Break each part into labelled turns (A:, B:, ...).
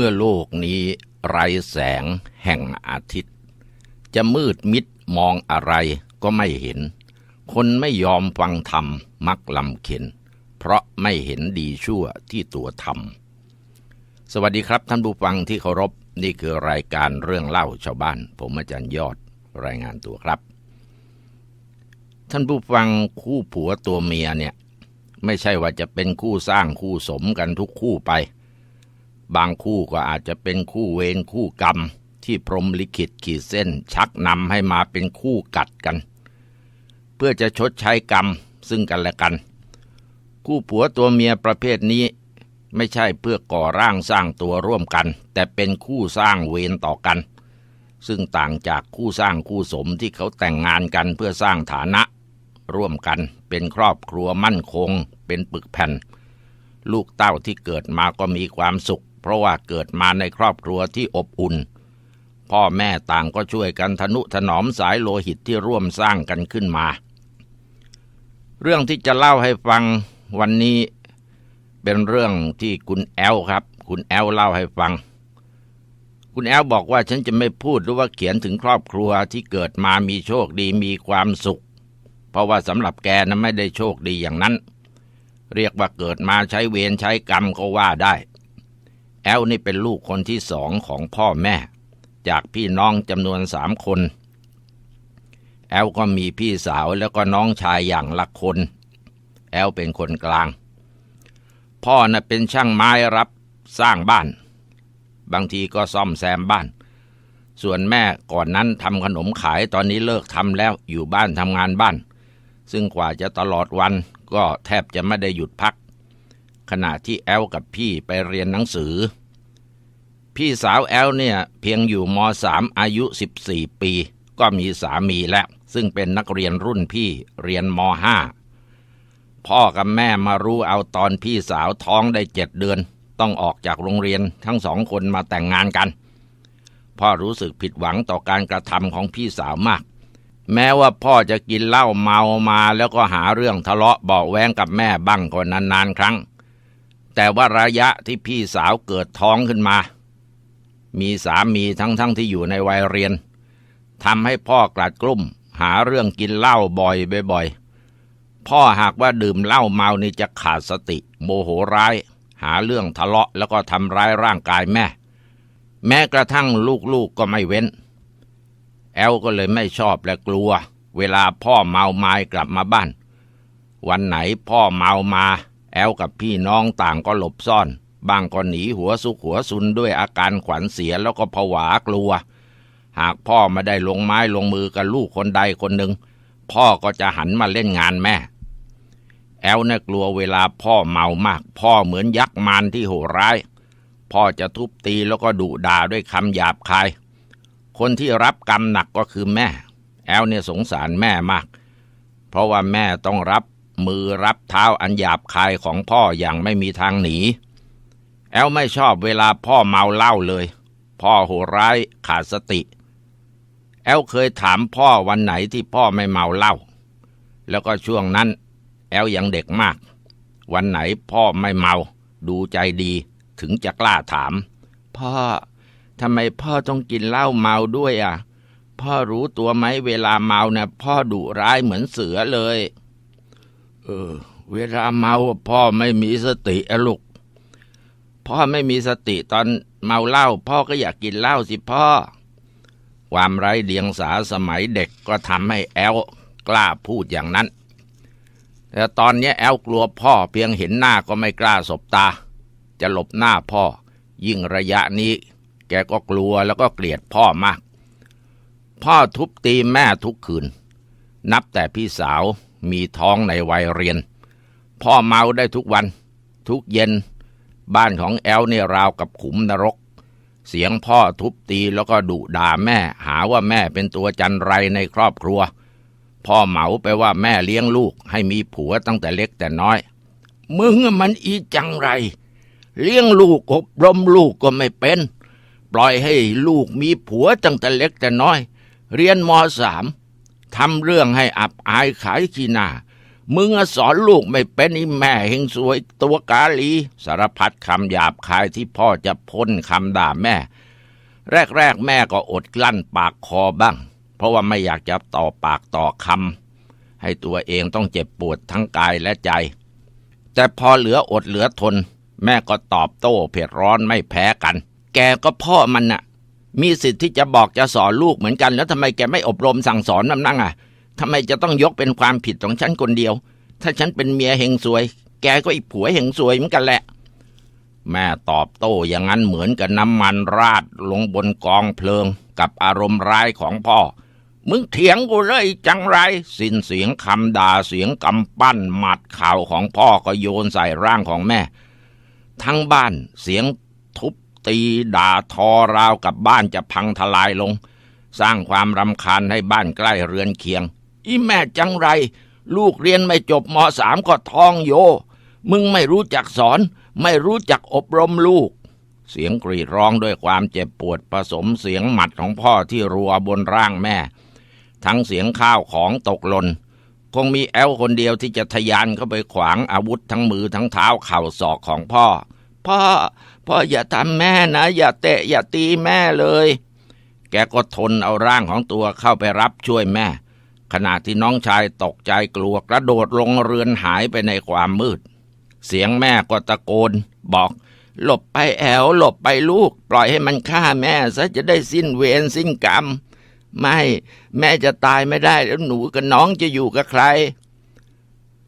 A: เมื่อโลกนี้ไร้แสงแห่งอาทิตย์ จะมืดมิดมองอะไรก็ไม่เห็น คนไม่ยอมฟังธรรมมักลำเข็น เพราะไม่เห็นดีชั่วที่ตัวทำสวัสดีครับท่านผู้ฟังที่เคารพนี่คือรายการเรื่องเล่าชาวบ้าน ผมอาจารย์ยอดรายงานตัวครับ ท่านผู้ฟังคู่ผัวตัวเมียเนี่ย ไม่ใช่ว่าจะเป็นคู่สร้างคู่สมกันทุกคู่ไป บางคู่ก็อาจจะเป็นคู่เวรคู่กรรม ที่พรหมลิขิตขีดเส้น ชักนำให้มาเป็นคู่กัดกัน เพื่อจะชดใช้กรรมซึ่งกันและกัน คู่ผัวตัวเมียประเภทนี้ ไม่ใช่เพื่อก่อร่างสร้างตัวร่วมกัน แต่เป็นคู่สร้างเวรต่อกัน ซึ่งต่างจากคู่สร้างคู่สมที่เขาแต่งงานกันเพื่อสร้างฐานะ ร่วมกันเป็นครอบครัวมั่นคง เป็นปึกแผ่นลูกเต้าที่เกิดมาก็มีความสุข เพราะว่าเกิดมาในครอบครัวที่อบอุ่น พ่อแม่ต่างก็ช่วยกันทนุถนอมสายโลหิตที่ร่วมสร้างกันขึ้นมา เรื่องที่จะเล่าให้ฟังวันนี้เป็นเรื่องที่คุณแอลครับ คุณแอลเล่าให้ฟัง คุณแอลบอกว่าฉันจะไม่พูดหรือว่าเขียนถึงครอบครัวที่เกิดมามีโชคดีมีความสุข เพราะว่าสำหรับแกนั้นไม่ได้โชคดีอย่างนั้น เรียกว่าเกิดมาใช้เวรใช้กรรมก็ว่าได้ แอลนี่เป็นลูกคนที่สองของพ่อแม่ จากพี่น้องจำนวนสามคน แอลก็มีพี่สาวแล้วก็น้องชายอย่างละคน แอลเป็นคนกลาง พ่อน่ะเป็นช่างไม้รับสร้างบ้าน บางทีก็ซ่อมแซมบ้าน ส่วนแม่ก่อนนั้นทำขนมขายตอนนี้เลิกทำแล้วอยู่บ้านทำงานบ้าน ซึ่งกว่าจะตลอดวันก็แทบจะไม่ได้หยุดพัก ขณะที่แอลกับพี่ไปเรียนหนังสือ พี่สาวแอลเนี่ยเพียงอยู่มสามอายุ 14 ปี ก็มีสามีแล้ว ซึ่งเป็นนักเรียนรุ่นพี่เรียนมห้าพ่อกับแม่มารู้เอาตอนพี่สาวท้องได้เจ็ดเดือน ต้องออกจากโรงเรียนทั้งสองคนมาแต่งงานกัน พ่อรู้สึกผิดหวังต่อการกระทำของพี่สาวมากแม้ว่าพ่อจะกินเหล้าเมามาแล้วก็หาเรื่องทะเลาะเบาแวงกับแม่บ้างก็นานๆครั้ง แต่ว่าระยะที่พี่สาวเกิดท้องขึ้นมา มีสามีทั้งๆทที่อยู่ในวัยเรียนทำให้พ่อกลัดกลุ้มหาเรื่องกินเหล้าบ่อยบ่อยๆพ่อหากว่าดื่มเหล้าเมานี่จะขาดสติ โมโหร้าย หาเรื่องทะเลาะแล้วก็ทำร้ายร่างกายแม่ แม้กระทั่งลูกๆกก็ไม่เว้น แอลก็เลยไม่ชอบและกลัว เวลาพ่อเมาไม้กลับมาบ้าน วันไหนพ่อเมามา แอลกับพี่น้องต่างก็หลบซ่อน บางก็หนีหัวสุกหัวซุนด้วยอาการขวัญเสียแล้วก็ผวากลัว หากพ่อไม่ได้ลงไม้ลงมือกับลูกคนใดคนหนึ่ง พ่อก็จะหันมาเล่นงานแม่ แอลนี่ยกลัวเวลาพ่อเมามาก พ่อเหมือนยักษ์มารที่โหดร้าย พ่อจะทุบตีแล้วก็ดุด่าด้วยคำหยาบคาย คนที่รับกรรมหนักก็คือแม่ แอลเนี่ยสงสารแม่มาก เพราะว่าแม่ต้องรับ มือรับเท้าอันหยาบคายของพ่ออย่างไม่มีทางหนี แอลไม่ชอบเวลาพ่อเมาเหล้าเลย พ่อโหร้ายขาดสติ แอลเคยถามพ่อวันไหนที่พ่อไม่เมาเหล้าแล้วก็ช่วงนั้น แอลยังเด็กมาก วันไหนพ่อไม่เมา ดูใจดีถึงจะกล้าถาม พ่อทำไมพ่อต้องกินเหล้าเมาด้วยอะ พ่อรู้ตัวไหมเวลาเมาเนี่ยพ่อดุร้ายเหมือนเสือเลย เออ เวลาเมาพ่อไม่มีสติอะลูกพ่อไม่มีสติตอนเมาเหล้าพ่อก็อยากกินเหล้าสิพ่อ ความไร้เดียงสาสมัยเด็กก็ทำให้แอลกล้าพูดอย่างนั้น แต่ตอนนี้แอลกลัวพ่อเพียงเห็นหน้าก็ไม่กล้าสบตา จะหลบหน้าพ่อ ยิ่งระยะนี้ แกก็กลัวแล้วก็เกลียดพ่อมาก พ่อทุบตีแม่ทุกคืน นับแต่พี่สาว มีท้องในวัยเรียน พ่อเมาได้ทุกวัน ทุกเย็น บ้านของแอลเนี่ยราวกับขุมนรก เสียงพ่อทุบตีแล้วก็ดุด่าแม่ หาว่าแม่เป็นตัวจันไรในครอบครัว พ่อเหมาไปว่าแม่เลี้ยงลูก ให้มีผัวตั้งแต่เล็กแต่น้อย มึงมันอีจังไร เลี้ยงลูกอบรมลูกก็ไม่เป็น ปล่อยให้ลูกมีผัวตั้งแต่เล็กแต่น้อย เรียนมสาม ทำเรื่องให้อับอายขายขี้หน้า มึงสอนลูกไม่เป็นอีแม่เฮงสวยตัวกาลี สารพัดคำหยาบคายที่พ่อจะพ่นคำด่าแม่ แรกๆแม่ก็อดกลั้นปากคอบ้าง เพราะว่าไม่อยากจะต่อปากต่อคำให้ตัวเองต้องเจ็บปวดทั้งกายและใจ แต่พอเหลืออดเหลือทน แม่ก็ตอบโต้เผ็ดร้อนไม่แพ้กัน แกก็พ่อมันน่ะ มีสิทธิ์ที่จะบอกจะสอนลูกเหมือนกัน แล้วทำไมแกไม่อบรมสั่งสอนมันนั่งอะทำไมจะต้องยกเป็นความผิดของฉันคนเดียว ถ้าฉันเป็นเมียเฮงซวย แกก็อีผัวเฮงซวยเหมือนกันแหละ แม่ตอบโต้อย่างนั้นเหมือนกับน้ำมันราดลงบนกองเพลิง กับอารมณ์ร้ายของพ่อ มึงเถียงกูเลยจังไร สิ้นเสียงคำด่าเสียงกำปั้นหมัดข่าวของพ่อก็โยนใส่ร่างของแม่ ทั้งบ้านเสียงทุบ ตีด่าทอราวกับบ้านจะพังทลายลง สร้างความรำคาญให้บ้านใกล้เรือนเคียง อีแม่จังไร ลูกเรียนไม่จบมสามก็ท้องโย มึงไม่รู้จักสอน ไม่รู้จักอบรมลูก เสียงกรีดร้องด้วยความเจ็บปวดผสมเสียงหมัดของพ่อที่รัวบนร่างแม่ ทั้งเสียงข้าวของตกหล่นคงมีแอลคนเดียวที่จะทะยานเข้าไปขวางอาวุธทั้งมือทั้งเท้าเข่าศอกของพ่อ พ่อ พ่ออย่าทำแม่นะ อย่าเตะอย่าตีแม่เลย แกก็ทนเอาร่างของตัวเข้าไปรับช่วยแม่ ขณะที่น้องชายตกใจกลัวกระโดดลงเรือนหายไปในความมืด เสียงแม่ก็ตะโกน บอก หลบไปแอวหลบไปลูก ปล่อยให้มันฆ่าแม่ซะจะได้สิ้นเวรสิ้นกรรม ไม่ แม่จะตายไม่ได้แล้วหนูกับน้องจะอยู่กับใคร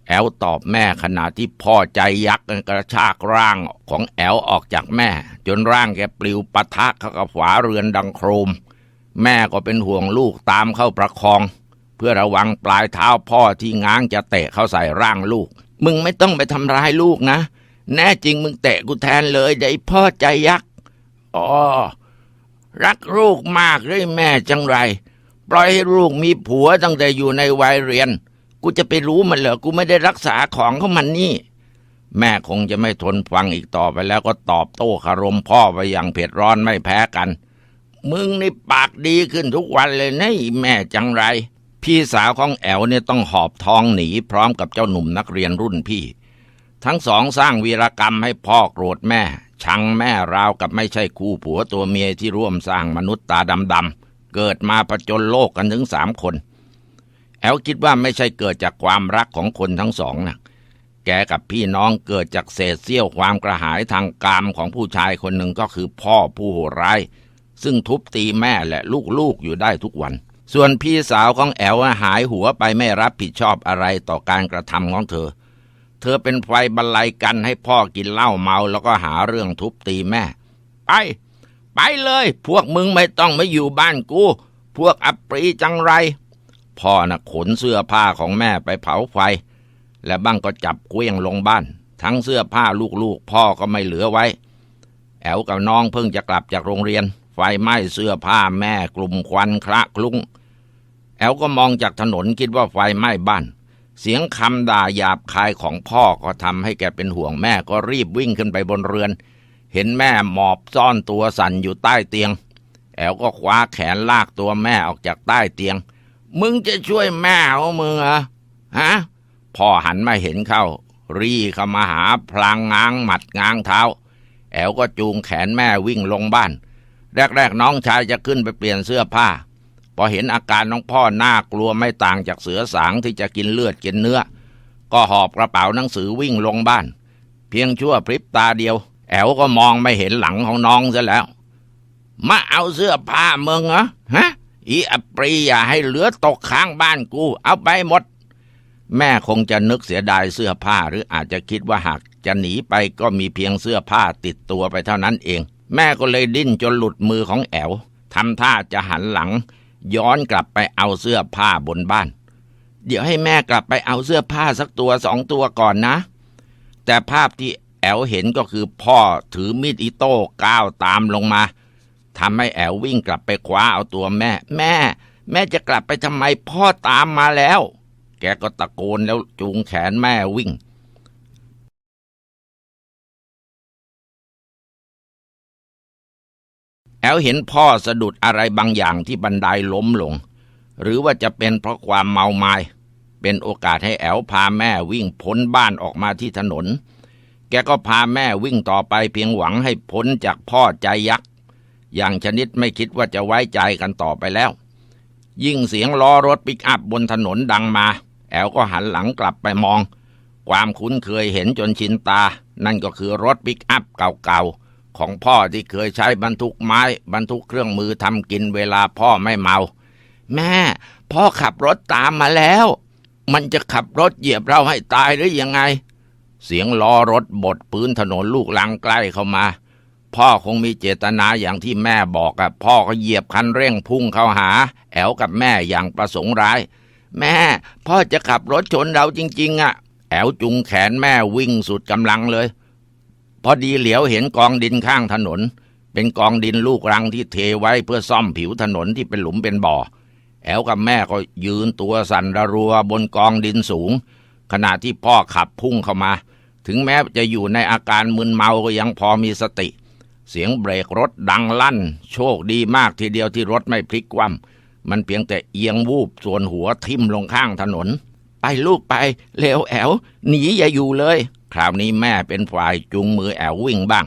A: แอลตอบแม่ขณะที่พ่อใจยักษ์กระชากร่างของแอลออกจากแม่ จนร่างแกปลิวปะทะเข้ากับฝาเรือนดังโครม แม่ก็เป็นห่วงลูกตามเข้าประคอง เพื่อระวังปลายเท้าพ่อที่ง้างจะเตะเข้าใส่ร่างลูก มึงไม่ต้องไปทำร้ายลูกนะ แน่จริงมึงเตะกูแทนเลยไอ้พ่อใจยักษ์อ๋อรักลูกมากเลยแม่จังไร ปล่อยให้ลูกมีผัวตั้งแต่อยู่ในวัยเรียน กูจะไปรู้มันเหรอกูไม่ได้รักษาของเขามันนี่ แม่คงจะไม่ทนฟังอีกต่อไปแล้วก็ตอบโต้คารมพ่อไปอย่างเผ็ดร้อนไม่แพ้กัน มึงนี่ปากดีขึ้นทุกวันเลยนะไอ้แม่จังไร พี่สาวของแอลเนี่ยต้องหอบท้องหนีพร้อมกับเจ้าหนุ่มนักเรียนรุ่นพี่ ทั้งสองสร้างวีรกรรมให้พ่อโกรธแม่ ชังแม่ราวกับไม่ใช่คู่ผัวตัวเมียที่ร่วมสร้างมนุษย์ตาดำๆเกิดมาประจนโลกกันถึงสามคน แอลคิดว่าไม่ใช่เกิดจากความรักของคนทั้งสองนะแกกับพี่น้องเกิดจากเศษเสี้ยวความกระหายทางกามของผู้ชายคนหนึ่งก็คือพ่อผู้โหดร้าย ซึ่งทุบตีแม่และลูกๆอยู่ได้ทุกวัน ส่วนพี่สาวของแอลหายหัวไปไม่รับผิดชอบอะไรต่อการกระทำของเธอ เธอเป็นไฟบรรลัยกันให้พ่อกินเหล้าเมาแล้วก็หาเรื่องทุบตีแม่ ไป ไปเลย พวกมึงไม่ต้องมาอยู่บ้านกู พวกอัปรีจังไร พ่อน่ะขนเสื้อผ้าของแม่ไปเผาไฟ และบ้างก็จับเกลี้ยงลงบ้าน ทั้งเสื้อผ้าลูกๆ พ่อก็ไม่เหลือไว้ แอวกับน้องเพิ่งจะกลับจากโรงเรียน ไฟไหม้เสื้อผ้าแม่กลุ่มควันคละคลุ้ง แอลก็มองจากถนนคิดว่าไฟไหม้บ้าน เสียงคำด่าหยาบคายของพ่อก็ทำให้แกเป็นห่วงแม่ก็รีบวิ่งขึ้นไปบนเรือน เห็นแม่หมอบซ่อนตัวสั่นอยู่ใต้เตียง แอลก็คว้าแขนลากตัวแม่ออกจากใต้เตียง มึงจะช่วยแม่ของมึงเหรอฮะพ่อหันมาเห็นเข้า รีเข้ามาหาพลางง้างหมัดง้างเท้า แอลก็จูงแขนแม่วิ่งลงบ้าน แรกๆน้องชายจะขึ้นไปเปลี่ยนเสื้อผ้า พอเห็นอาการน้องพ่อน่ากลัวไม่ต่างจากเสือสางที่จะกินเลือดกินเนื้อ ก็หอบกระเป๋าหนังสือวิ่งลงบ้าน เพียงชั่วพริบตาเดียว แอลก็มองไม่เห็นหลังของน้องซะแล้ว มาเอาเสื้อผ้ามึงเหรอฮะ อีอปรีอย่าให้เหลือตกข้างบ้านกู เอาไปหมด แม่คงจะนึกเสียดายเสื้อผ้าหรืออาจจะคิดว่าหากจะหนีไปก็มีเพียงเสื้อผ้าติดตัวไปเท่านั้นเอง แม่ก็เลยดิ้นจนหลุดมือของแอวทำท่าจะหันหลัง ย้อนกลับไปเอาเสื้อผ้าบนบ้าน เดี๋ยวให้แม่กลับไปเอาเสื้อผ้าสักตัวสองตัวก่อนนะ แต่ภาพที่แอวเห็นก็คือพ่อถือมีดอิโต้ก้าวตามลงมา ทำให้แอววิ่งกลับไปคว้าเอาตัวแม่ แม่ แม่จะกลับไปทำไมพ่อตามมาแล้ว แกก็ตะโกนแล้วจูงแขนแม่วิ่งแอลเห็นพ่อสะดุดอะไรบางอย่างที่บันไดล้มลง หรือว่าจะเป็นเพราะความเมาไมา้เป็นโอกาสให้แอวพาแม่วิ่งพ้นบ้านออกมาที่ถนน แกก็พาแม่วิ่งต่อไปเพียงหวังให้พ้นจากพ่อใจยักษ์ อย่างชนิดไม่คิดว่าจะไว้ใจกันต่อไปแล้ว ยิ่งเสียงล้อรถปิกอัพบนถนนดังมา แอลก็หันหลังกลับไปมอง ความคุ้นเคยเห็นจนชินตา นั่นก็คือรถปิกอัพเก่าๆ ของพ่อที่เคยใช้บรรทุกไม้ บรรทุกเครื่องมือทำกินเวลาพ่อไม่เมา แม่ พ่อขับรถตามมาแล้ว มันจะขับรถเหยียบเราให้ตายหรือยังไง เสียงล้อรถบดพื้นถนนลูกลังใกล้เข้ามา พ่อคงมีเจตนาอย่างที่แม่บอกอะพ่อก็เหยียบคันเร่งพุ่งเข้าหา แอวกับแม่อย่างประสงค์ร้าย แม่ พ่อจะขับรถชนเราจริง ๆอะแอวจุงแขนแม่วิ่งสุดกำลังเลย พอดีเหลียวเห็นกองดินข้างถนน เป็นกองดินลูกรังที่เทไว้เพื่อซ่อมผิวถนนที่เป็นหลุมเป็นบ่อ แอวกับแม่ก็ยืนตัวสั่นระรัวบนกองดินสูง ขณะที่พ่อขับพุ่งเข้ามา ถึงแม้จะอยู่ในอาการมึนเมาก็ยังพอมีสติ เสียงเบรกรถดังลั่น โชคดีมากทีเดียวที่รถไม่พลิกคว่ำมันเพียงแต่เอียงวูบส่วนหัวทิ่มลงข้างถนน ไปลูกไป เร็วแอวหนีอย่าอยู่เลย คราวนี้แม่เป็นฝ่ายจูงมือแอววิ่งบ้าง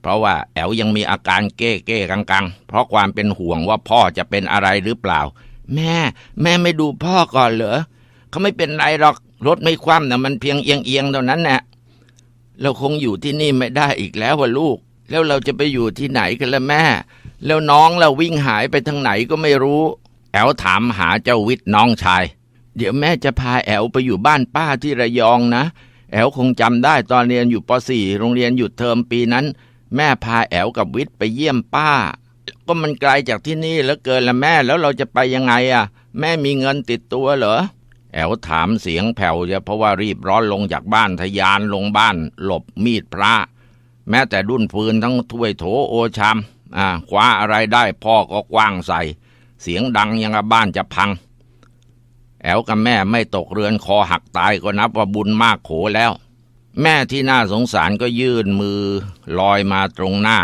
A: เพราะว่าแอวยังมีอาการเก้เก้กังกังๆเพราะความเป็นห่วงว่าพ่อจะเป็นอะไรหรือเปล่า แม่ แม่ไม่ดูพ่อก่อนเหรอเขาไม่เป็นไรหรอกรถไม่คว่ำนะมันเพียงเอียงเอียงๆเท่านั้นแหละเราคงอยู่ที่นี่ไม่ได้อีกแล้วว่ะลูก แล้วเราจะไปอยู่ที่ไหนกันล่ะแม่ แล้วน้องเราวิ่งหายไปทางไหนก็ไม่รู้ แอลถามหาเจ้าวิทย์น้องชาย เดี๋ยวแม่จะพาแอลไปอยู่บ้านป้าที่ระยองนะ แอลคงจำได้ตอนเรียนอยู่ป .4 โรงเรียนหยุดเทอมปีนั้น แม่พาแอลกับวิทย์ไปเยี่ยมป้า ก็มันไกลจากที่นี่เหลือเกินละแม่แล้วเราจะไปยังไงอะ แม่มีเงินติดตัวเหรอแอลถามเสียงแผ่วเพราะว่ารีบร้อนลงจากบ้านทะยานลงบ้าน หลบมีดพระ แม้แต่ดุนฟืนทั้งถ้วยโถโอชามอ่าคว้าอะไรได้พ่อก็กว้างใส่ เสียงดังยังกับบ้านจะพัง แอลกับแม่ไม่ตกเรือนคอหักตายก็นับว่าบุญมากโขแล้ว แม่ที่น่าสงสารก็ยื่นมือลอยมาตรงหน้า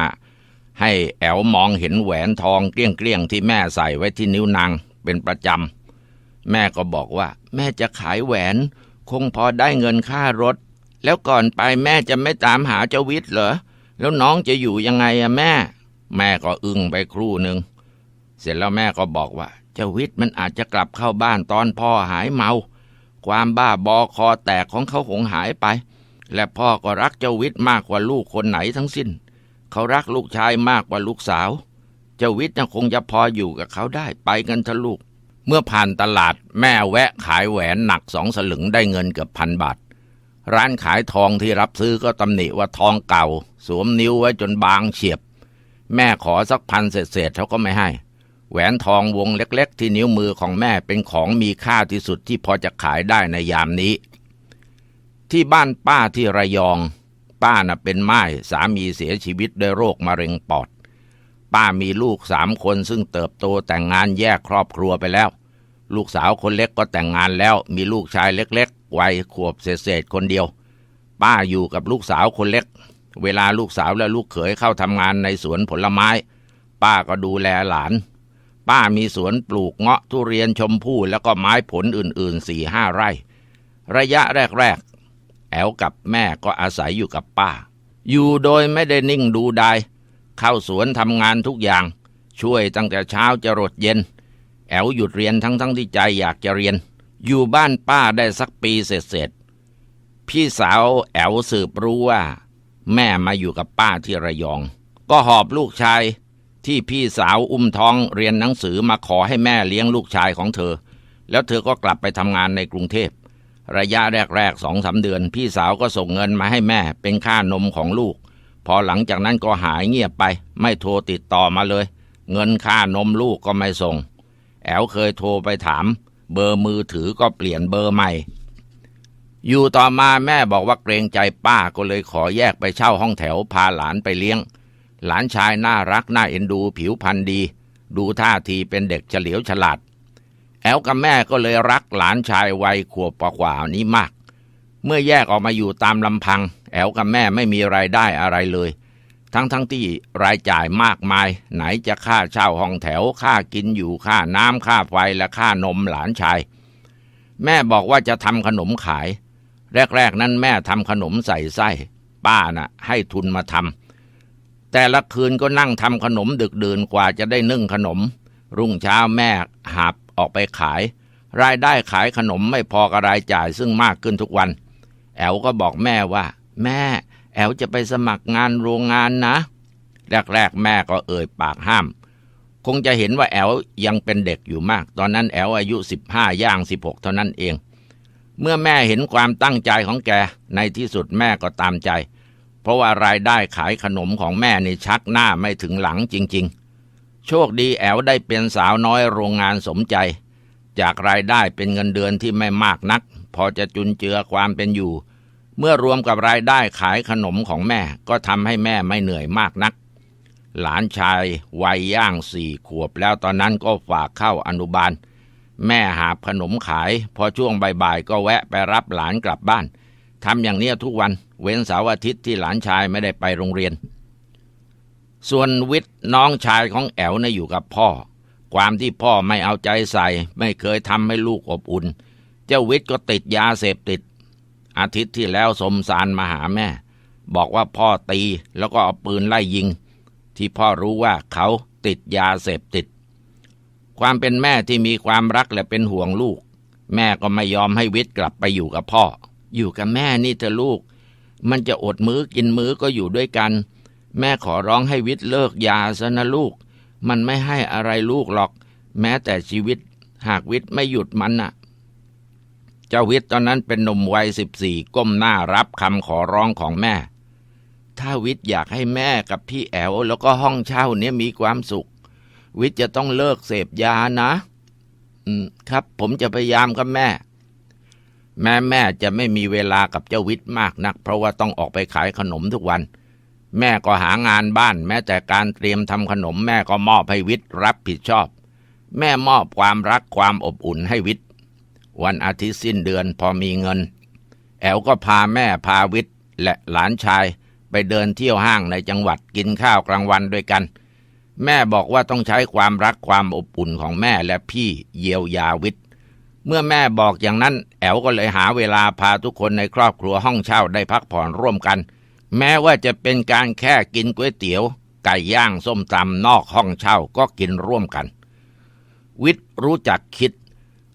A: ให้แอลมองเห็นแหวนทองเกลี้ยงๆที่แม่ใส่ไว้ที่นิ้วนางเป็นประจำแม่ก็บอกว่า แม่จะขายแหวน คงพอได้เงินค่ารถ แล้วก่อนไปแม่จะไม่ตามหาเจ้าวิทย์เหรอ แล้วน้องจะอยู่ยังไงอะแม่ แม่ก็อึ้งไปครู่หนึ่ง เสร็จแล้วแม่ก็บอกว่า เจ้าวิทย์มันอาจจะกลับเข้าบ้านตอนพ่อหายเมา ความบ้าบอคอแตกของเขาคงหายไป และพ่อก็รักเจ้าวิทย์มากกว่าลูกคนไหนทั้งสิ้น เขารักลูกชายมากกว่าลูกสาว เจ้าวิทย์คงจะพออยู่กับเขาได้ไปกันเถอะลูก เมื่อผ่านตลาดแม่แวะขายแหวนหนักสองสลึงได้เงินเกือบพันบาท ร้านขายทองที่รับซื้อก็ตำหนิว่าทองเก่า สวมนิ้วไว้จนบางเฉียบ แม่ขอสักพันเศษๆเขาก็ไม่ให้ แหวนทองวงเล็กๆ ที่นิ้วมือของแม่เป็นของมีค่าที่สุดที่พอจะขายได้ในยามนี้ ที่บ้านป้าที่ระยอง ป้าน่ะเป็นไม้สามีเสียชีวิตด้วยโรคมะเร็งปอด ป้ามีลูกสามคนซึ่งเติบโตแต่งงานแยกครอบครัวไปแล้ว ลูกสาวคนเล็กก็แต่งงานแล้วมีลูกชายเล็ก วัยขวบเศษๆคนเดียว ป้าอยู่กับลูกสาวคนเล็ก เวลาลูกสาวและลูกเขยเข้าทำงานในสวนผลไม้ ป้าก็ดูแลหลาน ป้ามีสวนปลูกเงาะทุเรียนชมพู่แล้วก็ไม้ผลอื่นๆสี่ห้าไร่ ระยะแรกๆแอลกับแม่ก็อาศัยอยู่กับป้า อยู่โดยไม่ได้นิ่งดูดายเข้าสวนทำงานทุกอย่าง ช่วยตั้งแต่เช้าจะรดเย็น แอลหยุดเรียนทั้งทั้งที่ใจอยากจะเรียน อยู่บ้านป้าได้สักปีเสร็จๆพี่สาวแอลสืบรู้ว่า แม่มาอยู่กับป้าที่ระยอง ก็หอบลูกชายที่พี่สาวอุ้มท้องเรียนหนังสือมาขอให้แม่เลี้ยงลูกชายของเธอ แล้วเธอก็กลับไปทำงานในกรุงเทพ ระยะแรกๆสองสาเดือน พี่สาวก็ส่งเงินมาให้แม่เป็นค่านมของลูก พอหลังจากนั้นก็หายเงียบไป ไม่โทรติดต่อมาเลย เงินค่านมลูกก็ไม่ส่ง แอลเคยโทรไปถาม เบอร์มือถือก็เปลี่ยนเบอร์ใหม่ อยู่ต่อมาแม่บอกว่าเกรงใจป้าก็เลยขอแยกไปเช่าห้องแถวพาหลานไปเลี้ยง หลานชายน่ารักน่าเอ็นดูผิวพรรณดี ดูท่าทีเป็นเด็กเฉลียวฉลาด แอลกับแม่ก็เลยรักหลานชายวัยขวบกว่านี้มาก เมื่อแยกออกมาอยู่ตามลำพัง แอลกับแม่ไม่มีรายได้อะไรเลย ทั้งทั้งที่รายจ่ายมากมาย ไหนจะค่าเช่าห้องแถวค่ากินอยู่ค่าน้ำค่าไฟและค่านมหลานชาย แม่บอกว่าจะทำขนมขาย แรก ๆ นั้นแม่ทำขนมใส่ไส้ ป้าน่ะ ให้ทุนมาทำแต่ละคืนก็นั่งทำขนมดึกดื่นกว่าจะได้นึ่งขนม รุ่งเช้าแม่หาบออกไปขาย รายได้ขายขนมไม่พอกับรายจ่ายซึ่งมากขึ้นทุกวัน แอลก็บอกแม่ว่า แม่ แอลจะไปสมัครงานโรงงานนะ แรกๆ แม่ก็เอ่ยปากห้าม คงจะเห็นว่าแอลยังเป็นเด็กอยู่มาก ตอนนั้นแอลอายุสิบห้าย่างสิบหกเท่านั้นเอง เมื่อแม่เห็นความตั้งใจของแก ในที่สุดแม่ก็ตามใจ เพราะว่ารายได้ขายขนมของแม่นี่ชักหน้าไม่ถึงหลังจริง ๆ โชคดีแอลได้เป็นสาวน้อยโรงงานสมใจ จากรายได้เป็นเงินเดือนที่ไม่มากนัก พอจะจุนเจือความเป็นอยู่ เมื่อรวมกับรายได้ขายขนมของแม่ก็ทำให้แม่ไม่เหนื่อยมากนัก หลานชายวัยย่างสี่ขวบแล้วตอนนั้นก็ฝากเข้าอนุบาล แม่หาขนมขาย พอช่วงบ่ายๆก็แวะไปรับหลานกลับบ้านทำอย่างเนี้ทุกวันเว้นเสาร์อาทิตย์ที่หลานชายไม่ได้ไปโรงเรียน ส่วนวิทย์น้องชายของแอลนะ่ะอยู่กับพ่อ ความที่พ่อไม่เอาใจใส่ ไม่เคยทำให้ลูกอบอุ่น เจ้าวิทย์ก็ติดยาเสพติด อาทิตย์ที่แล้วสมสารมาหาแม่ บอกว่าพ่อตีแล้วก็เอาปืนไล่ยิง ที่พ่อรู้ว่าเขาติดยาเสพติด ความเป็นแม่ที่มีความรักและเป็นห่วงลูก แม่ก็ไม่ยอมให้วิทย์กลับไปอยู่กับพ่อ อยู่กับแม่นี่เถอลูก มันจะอดมื้อกินมื้อก็อยู่ด้วยกัน แม่ขอร้องให้วิทย์เลิกยาซะนะลูก มันไม่ให้อะไรลูกหรอก แม้แต่ชีวิต หากวิทย์ไม่หยุดมันน่ะ จ้าวิทย์ตอนนั้นเป็นหนุ่มวัยสิบสี่ก้มหน้ารับคำขอร้องของแม่ ถ้าวิทย์อยากให้แม่กับพี่แอวแล้วก็ห้องเช่าเนี้ยมีความสุข วิทย์จะต้องเลิกเสพยานะ อืมครับ ผมจะพยายามกับแม่ แม่แม่จะไม่มีเวลากับเจ้าวิทย์มากนัก เพราะว่าต้องออกไปขายขนมทุกวัน แม่ก็หางานบ้าน แม้แต่การเตรียมทำขนมแม่ก็มอบให้วิทย์รับผิดชอบ แม่มอบความรักความอบอุ่นให้วิทย์ วันอาทิตย์สิ้นเดือนพอมีเงิน แอลก็พาแม่พาวิทย์และหลานชายไปเดินเที่ยวห้างในจังหวัดกินข้าวกลางวันด้วยกัน แม่บอกว่าต้องใช้ความรักความอบอุ่นของแม่และพี่เยียวยาวิทย์เมื่อแม่บอกอย่างนั้น แอลก็เลยหาเวลาพาทุกคนในครอบครัวห้องเช่าได้พักผ่อนร่วมกัน แม้ว่าจะเป็นการแค่กินก๋วยเตี๋ยว ไก่ย่างส้มตำนอกห้องเช่าก็กินร่วมกัน วิทย์รู้จักคิด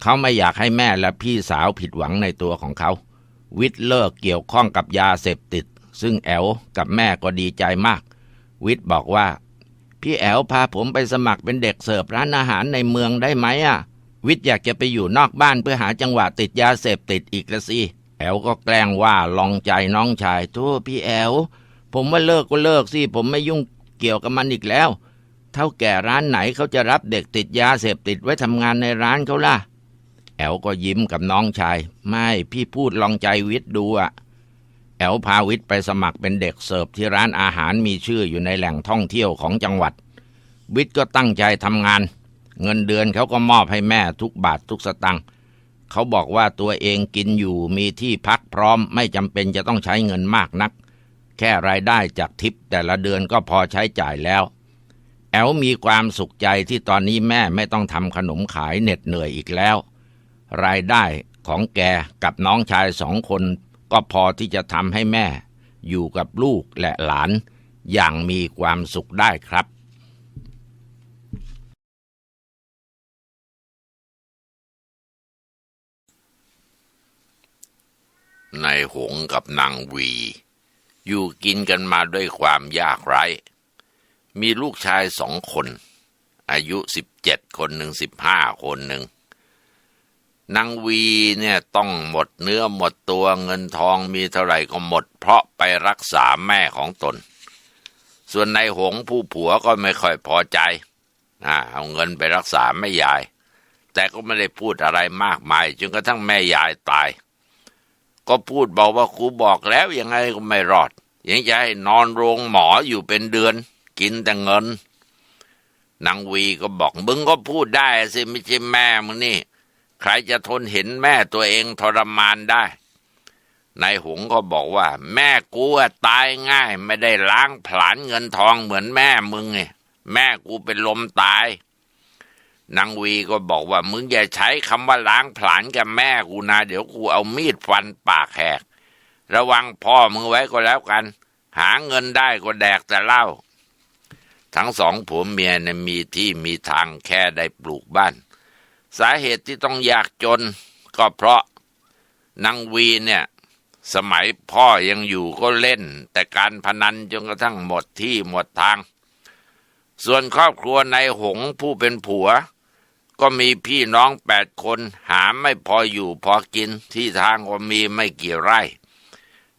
A: เขาไม่อยากให้แม่และพี่สาวผิดหวังในตัวของเขา วิทย์เลิกเกี่ยวข้องกับยาเสพติด ซึ่งแอลกับแม่ก็ดีใจมาก วิทย์บอกว่า พี่แอลพาผมไปสมัครเป็นเด็กเสิร์ฟร้านอาหารในเมืองได้ไหมอะ วิทย์อยากจะไปอยู่นอกบ้านเพื่อหาจังหวะติดยาเสพติดอีกละสิแอลก็แกล้งว่าลองใจน้องชายโทษพี่แอลผมว่าเลิกก็เลิกสิผมไม่ยุ่งเกี่ยวกับมันอีกแล้ว เท่าแก่ร้านไหนเขาจะรับเด็กติดยาเสพติดไว้ทำงานในร้านเขาล่ะ แอลก็ยิ้มกับน้องชาย ไม่พี่พูดลองใจวิทย์ดูอะแอลพาวิทย์ไปสมัครเป็นเด็กเสิร์ฟที่ร้านอาหารมีชื่ออยู่ในแหล่งท่องเที่ยวของจังหวัด วิทย์ก็ตั้งใจทำงาน เงินเดือนเขาก็มอบให้แม่ทุกบาททุกสตังค์เขาบอกว่าตัวเองกินอยู่มีที่พักพร้อมไม่จำเป็นจะต้องใช้เงินมากนัก แค่รายได้จากทิปแต่ละเดือนก็พอใช้จ่ายแล้ว แอลมีความสุขใจที่ตอนนี้แม่ไม่ต้องทำขนมขายเหน็ดเหนื่อยอีกแล้ว รายได้ของแกกับน้องชายสองคน ก็พอที่จะทำให้แม่ อยู่กับลูกและหลาน อย่างมีความสุขได้ครับ นายหงกับนางวี อยู่กินกันมาด้วยความยากไร้ มีลูกชายสองคน อายุสิบเจ็ดคนหนึ่งสิบห้าคนหนึ่ง นางวีเนี่ยต้องหมดเนื้อหมดตัวเงินทองมีเท่าไหร่ก็หมด เพราะไปรักษาแม่ของตน ส่วนนายหงผู้ผัวก็ไม่ค่อยพอใจอ่าเอาเงินไปรักษาแม่ยาย แต่ก็ไม่ได้พูดอะไรมากมายจนกระทั่งแม่ยายตาย ก็พูดบอกว่าครูบอกแล้วยังไงก็ไม่รอดยังจะให้นอนโรงหมออยู่เป็นเดือน กินแต่เงินนางวีก็บอกมึงก็พูดได้สิไม่ใช่แม่มึงนี่ ใครจะทนเห็นแม่ตัวเองทรมานได้ นายหงก็บอกว่า แม่กูตายง่าย ไม่ได้ล้างผลาญเงินทองเหมือนแม่มึงไงแม่กูเป็นลมตาย
B: นางวีก็บอกว่ามึงอย่าใช้คำว่าล้างผลาญกับแม่กูนะเดี๋ยวกูเอามีดฟันปากแหก ระวังพ่อมึงไว้ก็แล้วกัน หาเงินได้ก็แดกแต่เหล้าทั้งสองผัวเมียเนี่ยมีที่มีทางแค่ได้ปลูกบ้าน สาเหตุที่ต้องยากจน ก็เพราะนางวีเนี่ย สมัยพ่อยังอยู่ก็เล่น แต่การพนันจนกระทั่งหมดที่หมดทาง ส่วนครอบครัวนายหงผู้เป็นผัว ก็มีพี่น้องแปดคนหาไม่พออยู่พอกินที่ทางก็มีไม่กี่ไร่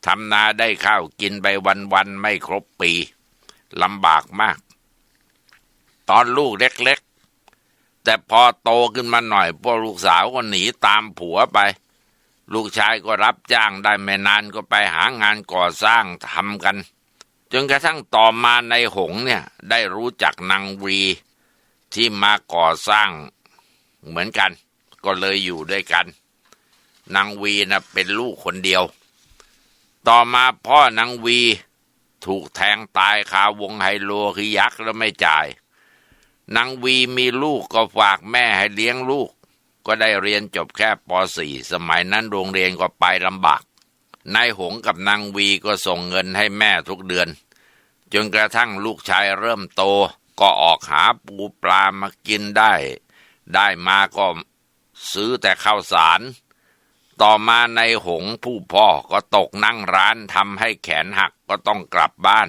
B: ทำนาได้ข้าวกินไปวันๆไม่ครบปีลำบากมาก ตอนลูกเล็ก แต่พอโตขึ้นมาหน่อยพวกลูกสาวก็หนีตามผัวไป ลูกชายก็รับจ้างได้ไม่นานก็ไปหางานก่อสร้างทำกัน จนกระทั่งต่อมาในหงเนี่ยได้รู้จักนางวีที่มาก่อสร้างเหมือนกัน ก็เลยอยู่ด้วยกัน นางวีนะเป็นลูกคนเดียว ต่อมาพ่อนางวีถูกแทงตายคาวงไฮโลคือยักษ์แล้วไม่จ่าย นางวีมีลูกก็ฝากแม่ให้เลี้ยงลูก ก็ได้เรียนจบแค่ป .4 สมัยนั้นโรงเรียนก็ไปลำบากนายหงกับนางวีก็ส่งเงินให้แม่ทุกเดือน จนกระทั่งลูกชายเริ่มโตก็ออกหาปูปลามากินได้ ได้มาก็ซื้อแต่ข้าวสาร ต่อมาในหงผู้พ่อก็ตกนั่งร้านทำให้แขนหักก็ต้องกลับบ้าน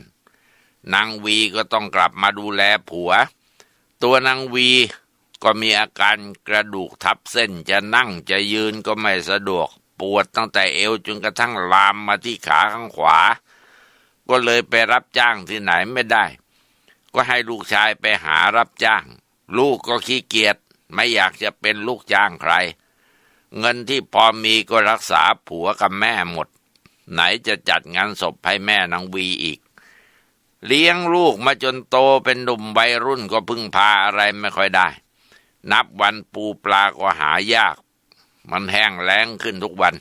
B: นางวีก็ต้องกลับมาดูแลผัว ตัวนางวีก็มีอาการกระดูกทับเส้นจะนั่งจะยืนก็ไม่สะดวก ปวดตั้งแต่เอวจนกระทั่งลามมาที่ขาข้างขวา ก็เลยไปรับจ้างที่ไหนไม่ได้ ก็ให้ลูกชายไปหารับจ้าง ลูกก็ขี้เกียจไม่อยากจะเป็นลูกจ้างใคร เงินที่พอมีก็รักษาผัวกับแม่หมด ไหนจะจัดงานศพให้แม่นางวีอีก เลี้ยงลูกมาจนโตเป็นหนุ่มวัยรุ่นก็พึ่งพาอะไรไม่ค่อยได้ นับวันปูปลาก็หายาก มันแห้งแล้งขึ้นทุกวัน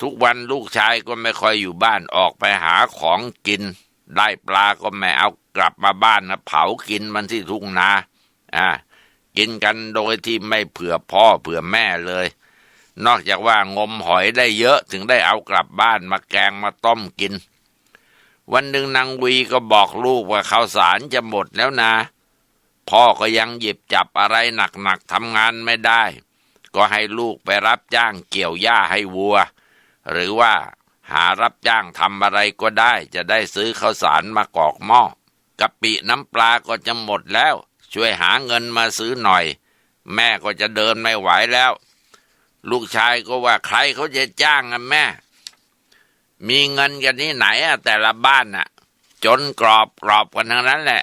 B: ทุกวันลูกชายก็ไม่ค่อยอยู่บ้านออกไปหาของกิน ได้ปลาก็ไม่เอากลับมาบ้านนะเผากินมันที่ทุ่งนาอ่ากินกันโดยที่ไม่เผื่อพ่อเผื่อแม่เลย นอกจากว่างมหอยได้เยอะถึงได้เอากลับบ้านมาแกงมาต้มกิน วันหนึ่งนางวีก็บอกลูกว่าข้าวสารจะหมดแล้วนะ พ่อก็ยังหยิบจับอะไรหนักๆทำงานไม่ได้ ก็ให้ลูกไปรับจ้างเกี่ยวหญ้าให้วัว หรือว่าหารับจ้างทำอะไรก็ได้ จะได้ซื้อข้าวสารมากอกหม้อกะปิน้ำปลาก็จะหมดแล้ว ช่วยหาเงินมาซื้อหน่อย แม่ก็จะเดินไม่ไหวแล้ว ลูกชายก็ว่าใครเขาจะจ้างอะแม่ มีเงินกันที่ไหนอะแต่ละบ้านน่ะจนกรอบกรอบกันทั้งนั้นแหละ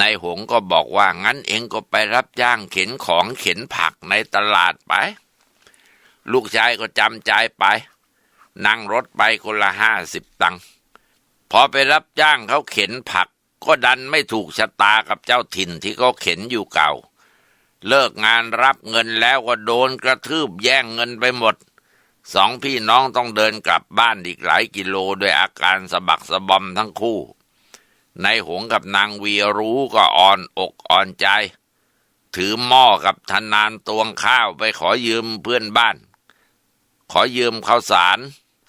B: นายหงก็บอกว่างั้นเองก็ไปรับจ้างเข็นของเข็นผักในตลาดไป ลูกชายก็จำใจไป นั่งรถไปคนละห้าสิบตังค์พอไปรับจ้างเขาเข็นผัก ก็ดันไม่ถูกชะตากับเจ้าถิ่นที่เขาเข็นอยู่เก่า เลิกงานรับเงินแล้วก็โดนกระทืบแย่งเงินไปหมด สองพี่น้องต้องเดินกลับบ้านอีกหลายกิโลด้วยอาการสะบักสะบอมทั้งคู่นายหงกับนางวีรู้ก็อ่อนอกอ่อนใจ ถือหม้อกับธนานตวงข้าวไปขอยืมเพื่อนบ้าน ขอยืมข้าวสาร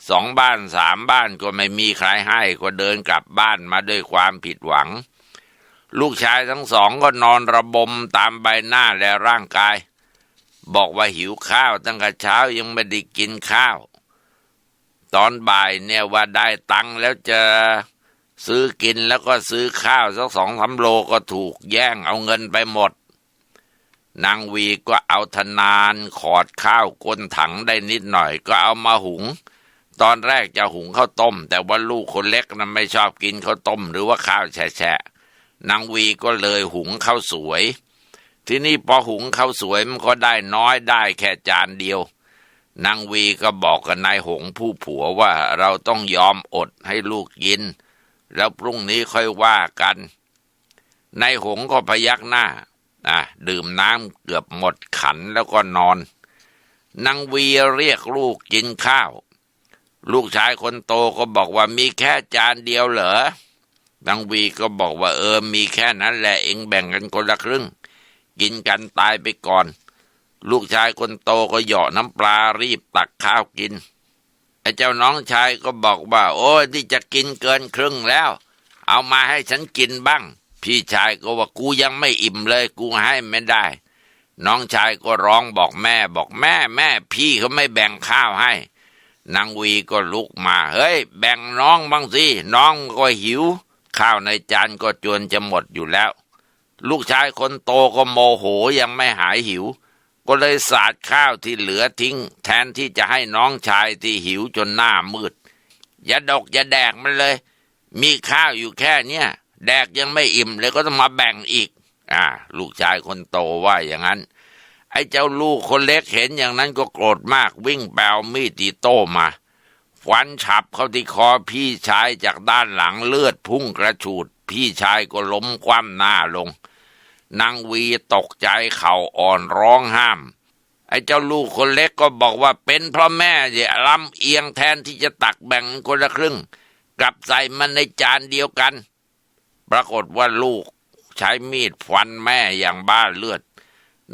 B: สองบ้านสามบ้านก็ไม่มีใครให้ก็เดินกลับบ้านมาด้วยความผิดหวัง ลูกชายทั้งสองก็นอนระบมตามใบหน้าและร่างกาย บอกว่าหิวข้าวตั้งแต่เช้ายังไม่ได้กินข้าว ตอนบ่ายเนี่ยว่าได้ตังค์แล้วจะซื้อกินแล้วก็ซื้อข้าวสักสองสาโลก็ถูกแย่งเอาเงินไปหมด นางวีก็เอาธนานขอดข้าวก้นถังได้นิดหน่อย ก็เอามาหุง ตอนแรกจะหุงข้าวต้ม แต่ว่าลูกคนเล็กนั้นไม่ชอบกินข้าวต้ม หรือว่าข้าวแฉะนางวีก็เลยหุงข้าวสวย ทีนี้พอหุงข้าวสวยมันก็ได้น้อยได้แค่จานเดียวนางวีก็บอกกับนายหงผู้ผัวว่าเราต้องยอมอดให้ลูกกิน แล้วพรุ่งนี้ค่อยว่ากัน นายหงก็พยักหน้าอะดื่มน้ำเกือบหมดขันแล้วก็นอนนางวีเรียกลูกกินข้าว ลูกชายคนโตก็บอกว่ามีแค่จานเดียวเหรอนางวีก็บอกว่าเออมีแค่นั้นแหละเองแบ่งกันคนละครึ่ง กินกันตายไปก่อน ลูกชายคนโตก็เหยาะน้ำปลารีบตักข้าวกินไอ้เจ้าน้องชายก็บอกว่า โอ้ยที่จะกินเกินครึ่งแล้ว เอามาให้ฉันกินบ้าง พี่ชายก็ว่ากูยังไม่อิ่มเลย กูให้ไม่ได้ น้องชายก็ร้องบอกแม่ บอกแม่แม่ พี่เขาไม่แบ่งข้าวให้นางวีก็ลุกมา เฮ้ย แบ่งน้องบ้างสิ น้องก็หิว ข้าวในจานก็จวนจะหมดอยู่แล้ว ลูกชายคนโตก็โมโหยังไม่หายหิว ก็เลยสาดข้าวที่เหลือทิ้ง แทนที่จะให้น้องชายที่หิวจนหน้ามืด อย่าดกอย่าแดกมันเลย มีข้าวอยู่แค่เนี้ยแดกยังไม่อิ่มเลยก็ต้องมาแบ่งอีก อ่า ลูกชายคนโตว่าอย่างนั้น ไอ้เจ้าลูกคนเล็กเห็นอย่างนั้นก็โกรธมากวิ่งแปลมีดตีโต้มาฟันฉับเข้าที่คอพี่ชายจากด้านหลังเลือดพุ่งกระฉูด พี่ชายก็ล้มคว่ำหน้าลง นางวีตกใจเข่าอ่อนร้องห้าม ไอ้เจ้าลูกคนเล็กก็บอกว่าเป็นเพราะแม่เนี่ยลำเอียงแทนที่จะตักแบ่งคนละครึ่ง กลับใส่มันในจานเดียวกัน ปรากฏว่าลูกใช้มีดฟันแม่อย่างบ้าเลือด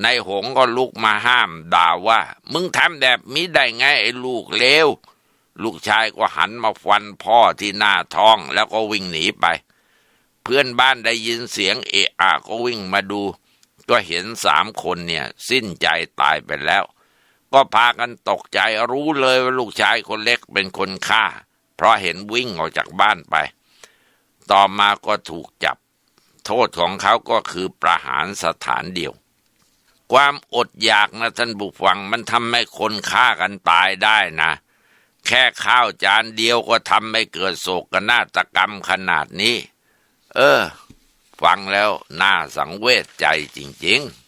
B: ในหงก็ลุกมาห้ามด่าว่า มึงทำแบบนี้ได้ไงไอ้ลูกเลวลูกชายก็หันมาฟันพ่อที่หน้าท้องแล้วก็วิ่งหนีไป เพื่อนบ้านได้ยินเสียงเอะอะก็วิ่งมาดู ก็เห็นสามคนเนี่ย สิ้นใจตายไปแล้ว ก็พากันตกใจรู้เลยว่าลูกชายคนเล็กเป็นคนฆ่า เพราะเห็นวิ่งออกจากบ้านไป ต่อมาก็ถูกจับ โทษของเขาก็คือประหารสถานเดียว ความอดอยากนะท่านผู้ฟังมันทำให้คนฆ่ากันตายได้นะแค่ข้าวจานเดียวก็ทำให้เกิดโศกนาฏกรรมขนาดนี้ เออ ฟังแล้วน่าสังเวชใจจริง ๆ